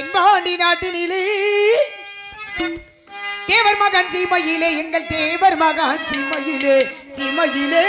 தென்பாண்டி நாட்டினிலே. தேவர் மகன் சீமையிலே எங்கள் தேவர் மகன் சீமையிலே சீமையிலே.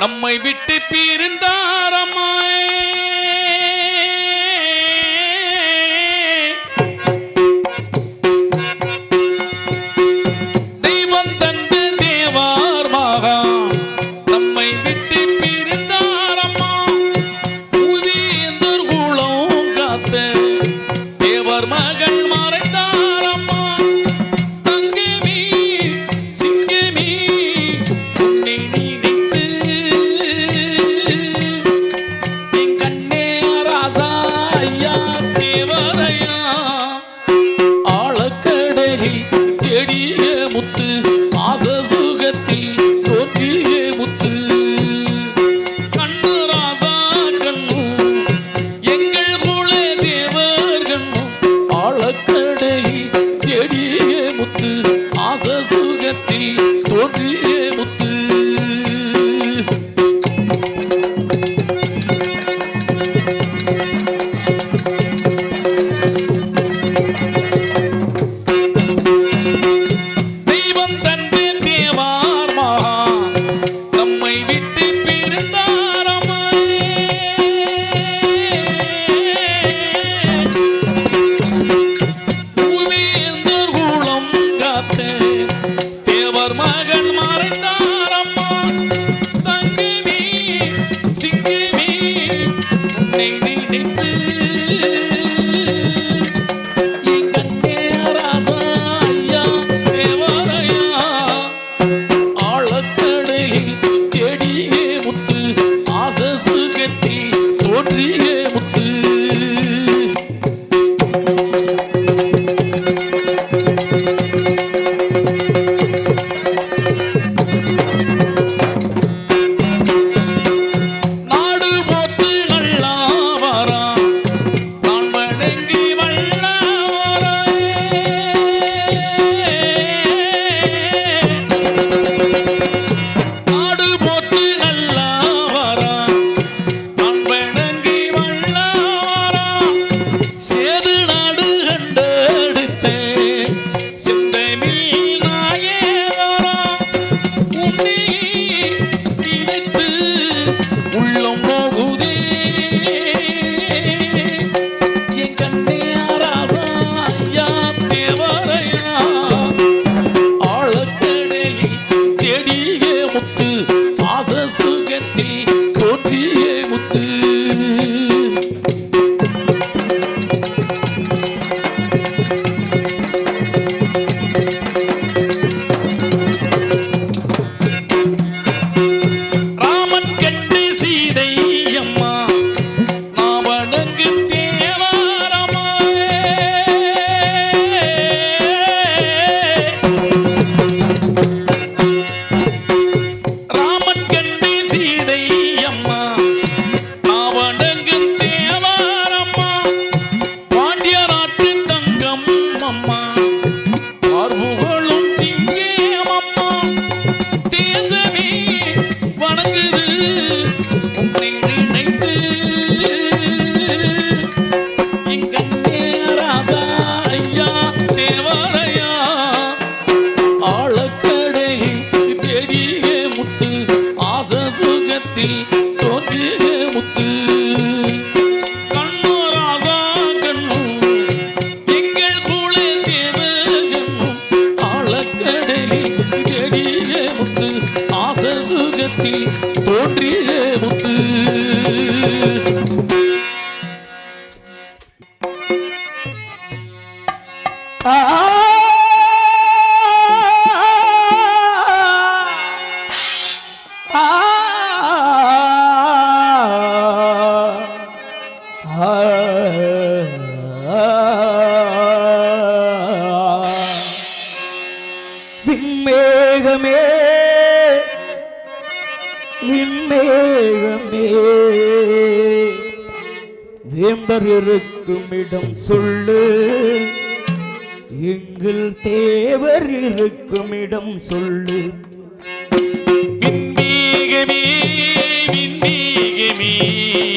நம்மை விட்டு பிரிந்தாரமாய். சுகத்தில் தோன்றிய முத்து. ஆ கந்தர் இருக்கும் இடம் சொல்லு. எங்கள் தேவர் இருக்கும் இடம் சொல்லு. மீ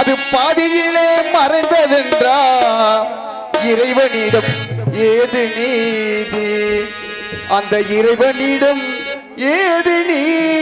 அது பாதியிலே மறைந்ததென்றா? இறைவனிடம் ஏது நீதி? அந்த இறைவனிடம் ஏது நீதி?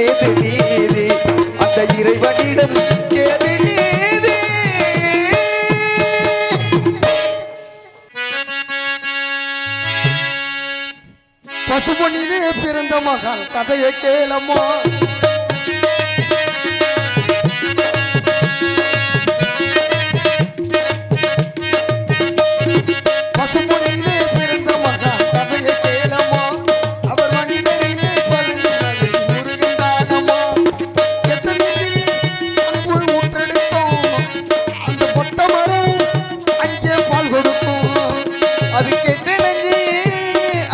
ஏது நீதி அந்த இறைவனிடம் ஏது நீதி பசுபொன்னிலே பிறந்த மகன் கதையை கேளம்மா. பூத்த மரம் அங்கே பால் கொடுக்கும். அது கெட்டு நெஞ்சு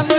அங்கு